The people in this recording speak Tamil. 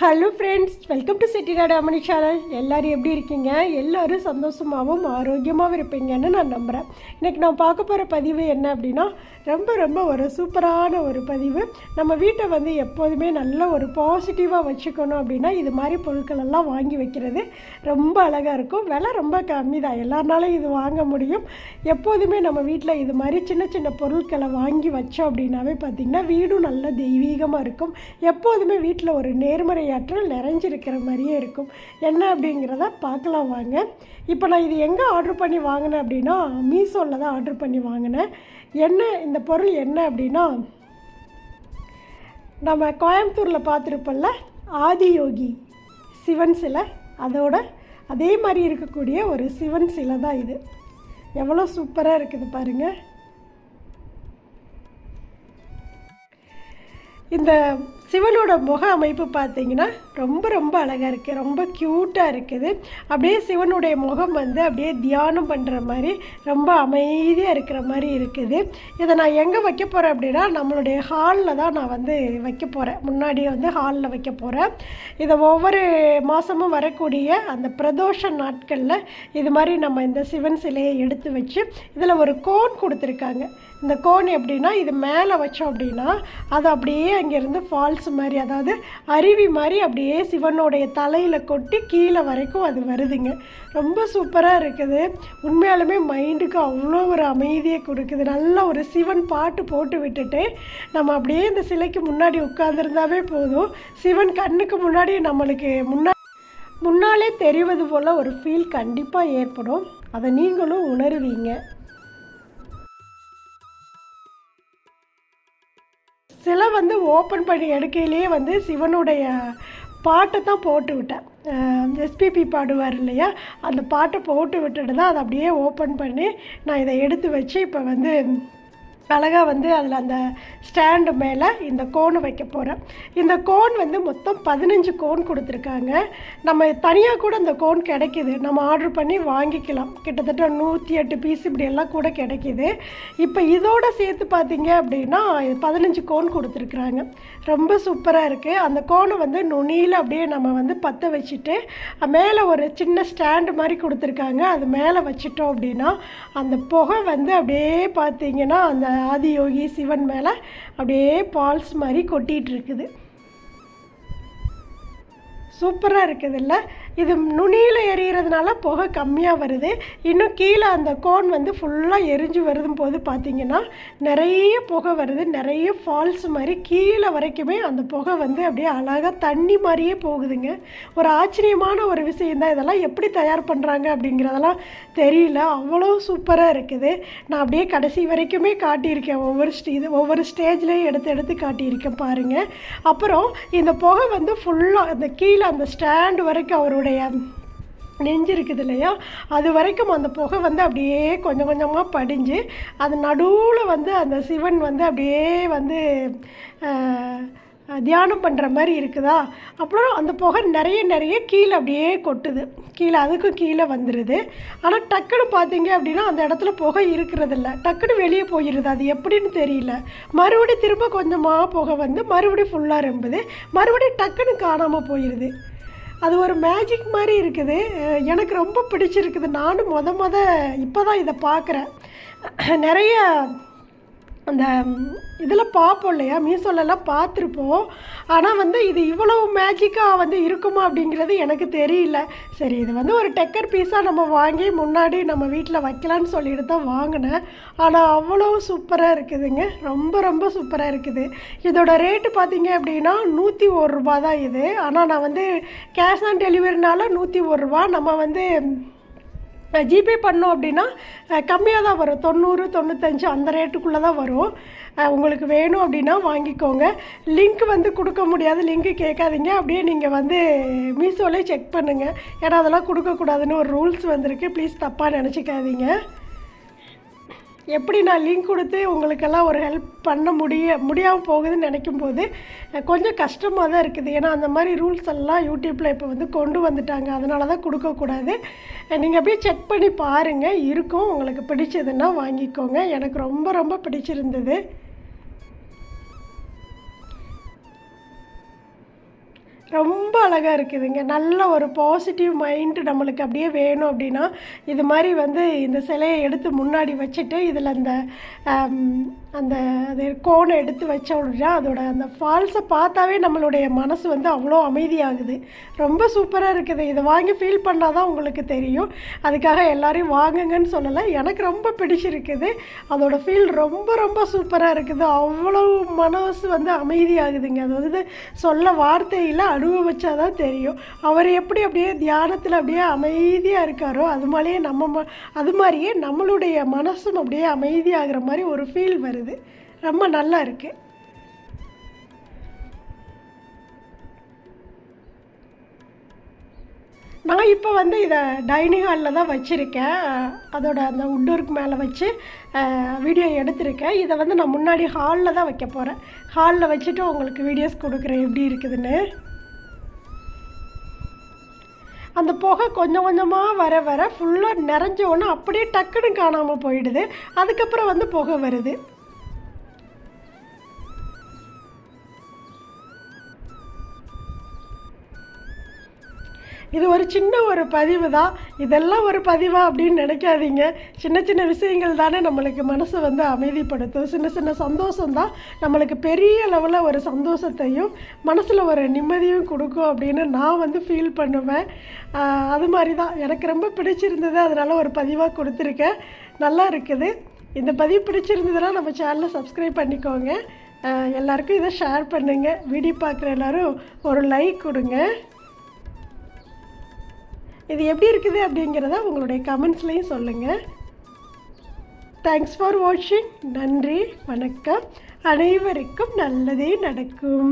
Hello friends welcome to Chettinad அமணி channel எல்லோரும் எப்படி இருக்கீங்க? எல்லோரும் சந்தோஷமாகவும் ஆரோக்கியமாகவும் இருப்பீங்கன்னு நான் நம்புகிறேன் இன்றைக்கி நான் பார்க்க போகிற பதிவு என்ன அப்படின்னா ரொம்ப ரொம்ப ஒரு சூப்பரான ஒரு பதிவு. நம்ம வீட்டை வந்து எப்போதுமே நல்ல ஒரு பாசிட்டிவாக வச்சுக்கணும் அப்படின்னா இது மாதிரி பொருட்கள் எல்லாம் வாங்கி வைக்கிறது ரொம்ப அழகாக இருக்கும். விலை ரொம்ப கம்மி தான். எல்லாருனாலும் இது வாங்க முடியும். எப்போதுமே நம்ம வீட்டில் இது மாதிரி சின்ன சின்ன பொருட்களை வாங்கி வச்சோம் அப்படின்னாவே பார்த்திங்கன்னா வீடும் நல்ல தெய்வீகமாக இருக்கும். எப்போதுமே வீட்டில் ஒரு நேர்மறையாற்றல் நிறைஞ்சிருக்கிற மாதிரியே இருக்கும். என்ன அப்படிங்கிறத பார்க்கலாம் வாங்க. இப்போ நான் இது எங்கே ஆர்டர் பண்ணி வாங்கினேன் அப்படின்னா மீஷோவில் தான் ஆர்டர் பண்ணி வாங்கினேன். என்ன இந்த பொருள் என்ன அப்படின்னா நம்ம கோயம்புத்தூரில் பார்த்துருப்போம்ல ஆதியோகி சிவன் சிலை. அதோட அதே மாதிரி இருக்கக்கூடிய ஒரு சிவன் சிலை தான் இது. எவ்வளோ சூப்பராக இருக்குது பாருங்கள் இந்த சிவனோட முக அமைப்பு பார்த்தீங்கன்னா ரொம்ப ரொம்ப அழகாக இருக்குது ரொம்ப க்யூட்டாக இருக்குது. அப்படியே சிவனுடைய முகம் வந்து அப்படியே தியானம் பண்ணுற மாதிரி ரொம்ப அமைதியாக இருக்கிற மாதிரி இருக்குது. இதை நான் எங்கே வைக்க போகிறேன் அப்படின்னா நம்மளுடைய ஹாலில் தான் நான் வந்து வைக்க போகிறேன் முன்னாடியே வந்து ஹாலில் வைக்க போகிறேன் இதை ஒவ்வொரு மாதமும் வரக்கூடிய அந்த பிரதோஷ நாட்களில் இது மாதிரி நம்ம இந்த சிவன் சிலையை எடுத்து வச்சு இதில் ஒரு கோன் கொடுத்துருக்காங்க. இந்த கோன் எப்படின்னா இது மேலே வச்சோம் அப்படின்னா அது அப்படியே அங்கேருந்து ஃபால்ஸ் மாதிரி அதாவது அருவி மாதிரி அப்படியே சிவனுடைய தலையில் கொட்டி கீழே வரைக்கும் அது வருதுங்க. ரொம்ப சூப்பராக இருக்குது. உண்மையாலுமே மைண்டுக்கு அவ்வளோ ஒரு அமைதியை கொடுக்குது. நல்ல ஒரு சிவன் பாட்டு போட்டு விட்டுட்டு நம்ம அப்படியே இந்த சிலைக்கு முன்னாடி உட்காந்துருந்தாவே போதும். சிவன் கண்ணுக்கு முன்னாடி நம்மளுக்கு முன்னா முன்னாலே தெரிவது போல் ஒரு ஃபீல் கண்டிப்பாக ஏற்படும். அதை நீங்களும் உணருவீங்க. சிலை வந்து ஓப்பன் பண்ணி எடுக்கையிலேயே வந்து சிவனுடைய பாட்டை தான் போட்டு விட்டேன். எஸ்பிபி பாடுவார் இல்லையா அந்த பாட்டை போட்டு விட்டுட்டு தான் அதை அப்படியே ஓப்பன் பண்ணி நான் இதை எடுத்து வச்சு இப்போ வந்து அழகாக வந்து அதில் அந்த ஸ்டாண்டு மேலே இந்த கோன் வைக்க போகிறேன் இந்த கோன் வந்து மொத்தம் பதினஞ்சு கோன் கொடுத்துருக்காங்க. நம்ம தனியாக கூட இந்த கோன் கிடைக்கிது. நம்ம ஆர்டர் பண்ணி வாங்கிக்கலாம். கிட்டத்தட்ட நூற்றி எட்டு பீஸ் இப்படியெல்லாம் கூட கிடைக்கிது. இப்போ இதோட சேர்த்து பார்த்தீங்க அப்படின்னா பதினஞ்சு கோன் கொடுத்துருக்குறாங்க. ரொம்ப சூப்பராக இருக்குது அந்த கோனை வந்து நுனியில் அப்படியே நம்ம வந்து பற்ற வச்சுட்டு மேலே ஒரு சின்ன ஸ்டாண்டு மாதிரி கொடுத்துருக்காங்க. அது மேலே வச்சிட்டோம் அப்படின்னா அந்த புகை வந்து அப்படியே பார்த்தீங்கன்னா அந்த ஆதியோகி சிவன் மேலே அப்படியே பால்ஸ் மாதிரி கொட்டிகிட்டு இருக்குது. சூப்பராக இருக்குதுல்ல இது நுனியில் எரியறதுனால புகை கம்மியாக வருது. இன்னும் கீழே அந்த கோன் வந்து ஃபுல்லாக எரிஞ்சு வருதும் போது பார்த்திங்கன்னா நிறைய புகை வருது. நிறைய ஃபால்ஸ் மாதிரி கீழே வரைக்குமே அந்த புகை வந்து அப்படியே அழகாக தண்ணி மாதிரியே போகுதுங்க. ஒரு ஆச்சரியமான ஒரு விஷயந்தான் இதெல்லாம் எப்படி தயார் பண்ணுறாங்க அப்படிங்கிறதெல்லாம் தெரியல. அவ்வளோ சூப்பராக இருக்குது. நான் அப்படியே கடைசி வரைக்குமே காட்டியிருக்கேன். ஒவ்வொரு ஸ்டே இது ஒவ்வொரு ஸ்டேஜ்லேயும் எடுத்து எடுத்து காட்டியிருக்கேன் பாருங்கள் அப்புறம் இந்த புகை வந்து ஃபுல்லாக அந்த கீழே அந்த ஸ்டாண்டு வரைக்கும் அவரோட நம்மளுடைய நெஞ்சு இருக்குது இல்லையா? அது வரைக்கும் அந்த புகை வந்து அப்படியே கொஞ்சம் கொஞ்சமாக படிஞ்சு அது நடுவில் வந்து அந்த சிவன் வந்து அப்படியே வந்து தியானம் பண்ணுற மாதிரி இருக்குதா? அப்புறம் அந்த புகை நிறைய நிறைய கீழே அப்படியே கொட்டுது. கீழே அதுக்கும் கீழே வந்துடுது ஆனால் டக்குன்னு பார்த்தீங்க அப்படின்னா அந்த இடத்துல புகை இருக்கிறதில்ல. டக்குன்னு வெளியே போயிடுது அது எப்படின்னு தெரியல. மறுபடியும் திரும்ப கொஞ்சமாக புகை வந்து மறுபடியும் ஃபுல்லாக ரொம்புது. மறுபடியும் டக்குன்னு காணாமல் போயிடுது அது ஒரு மேஜிக் மாதிரி இருக்குது. எனக்கு ரொம்ப பிடிச்சிருக்குது. நானும் மொத மொத இப்போ தான் இதை பார்க்குறேன். நிறைய அந்த இதில் பார்ப்போம் இல்லையா? மீசோலெல்லாம் பார்த்துருப்போம். ஆனால் வந்து இது இவ்வளோ மேஜிக்காக வந்து இருக்குமா அப்படிங்கிறது எனக்கு தெரியல. சரி இது வந்து ஒரு டெக்கர் பீஸாக நம்ம வாங்கி முன்னாடி நம்ம வீட்டில் வைக்கலான்னு சொல்லிட்டு தான் வாங்கினேன். ஆனால் அவ்வளோ சூப்பராக இருக்குதுங்க. ரொம்ப ரொம்ப சூப்பராக இருக்குது. இதோட ரேட்டு பார்த்தீங்க அப்படின்னா நூற்றி ஒரு ரூபா தான் இது. ஆனால் நான் வந்து கேஷ் ஆன் டெலிவரினால நூற்றி ஒரு ரூபா நம்ம வந்து ஜிபே பண்ணோம் அப்படின்னா கம்மியாக தான் வரும். தொண்ணூறு தொண்ணூத்தஞ்சு அந்த ரேட்டுக்குள்ளே தான் வரும். உங்களுக்கு வேணும் அப்படின்னா வாங்கிக்கோங்க. லிங்க் வந்து கொடுக்க முடியாது. லிங்க்கு கேட்காதீங்க. அப்படியே நீங்கள் வந்து மீஷோலே செக் பண்ணுங்கள் ஏன்னா அதெல்லாம் கொடுக்கக்கூடாதுன்னு ஒரு ரூல்ஸ் வந்திருக்கு. ப்ளீஸ் தப்பாக நினச்சிக்காதீங்க. எப்படி நான் லிங்க் கொடுத்து உங்களுக்கெல்லாம் ஒரு ஹெல்ப் பண்ண முடிய முடியாமல் போகுதுன்னு நினைக்கும் போது கொஞ்சம் கஷ்டமாக தான் இருக்குது. ஏன்னா அந்த மாதிரி ரூல்ஸ் எல்லாம் யூடியூப்பில் இப்போ வந்து கொண்டு வந்துட்டாங்க. அதனால தான் கொடுக்கக்கூடாது நீங்கள் அப்படியே செக் பண்ணி பாருங்கள் இருக்கும். உங்களுக்கு பிடிச்சதுன்னா வாங்கிக்கோங்க. எனக்கு ரொம்ப ரொம்ப பிடிச்சிருந்தது. ரொம்ப அழகாக இருக்குதுங்க. நல்ல ஒரு பாசிட்டிவ் மைண்டு நம்மளுக்கு அப்படியே வேணும் அப்படின்னா இது மாதிரி வந்து இந்த சிலையை எடுத்து முன்னாடி வச்சுட்டு இதில் அந்த அந்த அது கோனை எடுத்து வச்ச உடனே அதோட அந்த ஃபால்ஸை பார்த்தாவே நம்மளுடைய மனசு வந்து அவ்வளோ அமைதியாகுது. ரொம்ப சூப்பராக இருக்குது. இதை வாங்கி ஃபீல் பண்ணால் தான் உங்களுக்கு தெரியும். அதுக்காக எல்லோரையும் வாங்குங்கன்னு சொல்லலை. எனக்கு ரொம்ப பிடிச்சிருக்குது. அதோடய ஃபீல் ரொம்ப ரொம்ப சூப்பராக இருக்குது. அவ்வளோ மனசு வந்து அமைதியாகுதுங்க. அது வந்து சொல்ல வார்த்தையில் அனுபவிச்சாதான் தெரியும். அவர் எப்படி அப்படியே தியானத்தில் அப்படியே அமைதியாக இருக்காரோ அது மாதிரியே நம்ம ம- அது மாதிரியே நம்மளுடைய மனசும் அப்படியே அமைதியாகிற மாதிரி ஒரு ஃபீல் வருது. ரொம்ப நல்லா இருக்குது நான் இப்போ வந்து இதை டைனிங் ஹாலில் தான் வச்சுருக்கேன். அதோட அந்த உட்டோருக்கு மேலே வச்சு வீடியோ எடுத்திருக்கேன். இதை வந்து நான் முன்னாடி ஹாலில் தான் வைக்க போகிறேன் ஹாலில் வச்சுட்டு உங்களுக்கு வீடியோஸ் கொடுக்குறேன் எப்படி இருக்குதுன்னு. அந்த புகை கொஞ்சம் கொஞ்சமாக வர வர ஃபுல்லாக நிறைஞ்ச உடனே அப்படியே டக்குன்னு காணாமல் போயிடுது. அதுக்கப்புறம் வந்து புகை வருது. இது ஒரு சின்ன ஒரு பதிவு தான். இதெல்லாம் ஒரு பதிவா அப்படின்னு நினைக்காதீங்க. சின்ன சின்ன விஷயங்கள் தானே நம்மளுக்கு மனசை வந்து அமைதிப்படுத்தும். சின்ன சின்ன சந்தோஷம் தான் நம்மளுக்கு பெரிய லெவலில் ஒரு சந்தோஷத்தையும் மனசில் ஒரு நிம்மதியும் கொடுக்கும் அப்படின்னு நான் வந்து ஃபீல் பண்ணுவேன். அது மாதிரி தான். எனக்கு ரொம்ப பிடிச்சிருந்தது. அதனால் ஒரு பதிவாக கொடுத்துருக்கேன். நல்லா இருக்குது. இந்த பதிவு பிடிச்சிருந்ததுன்னா நம்ம சேனலை சப்ஸ்கிரைப் பண்ணிக்கோங்க. எல்லாருக்கும் இதை ஷேர் பண்ணுங்கள் வீடியோ பார்க்குற எல்லோரும் ஒரு லைக் கொடுங்க. இது எப்படி இருக்குது அப்படிங்கிறத உங்களுடைய கமெண்ட்ஸ்லேயும் சொல்லுங்கள் தேங்க்ஸ் ஃபார் வாட்சிங் நன்றி வணக்கம். அனைவருக்கும் நல்லதே நடக்கும்.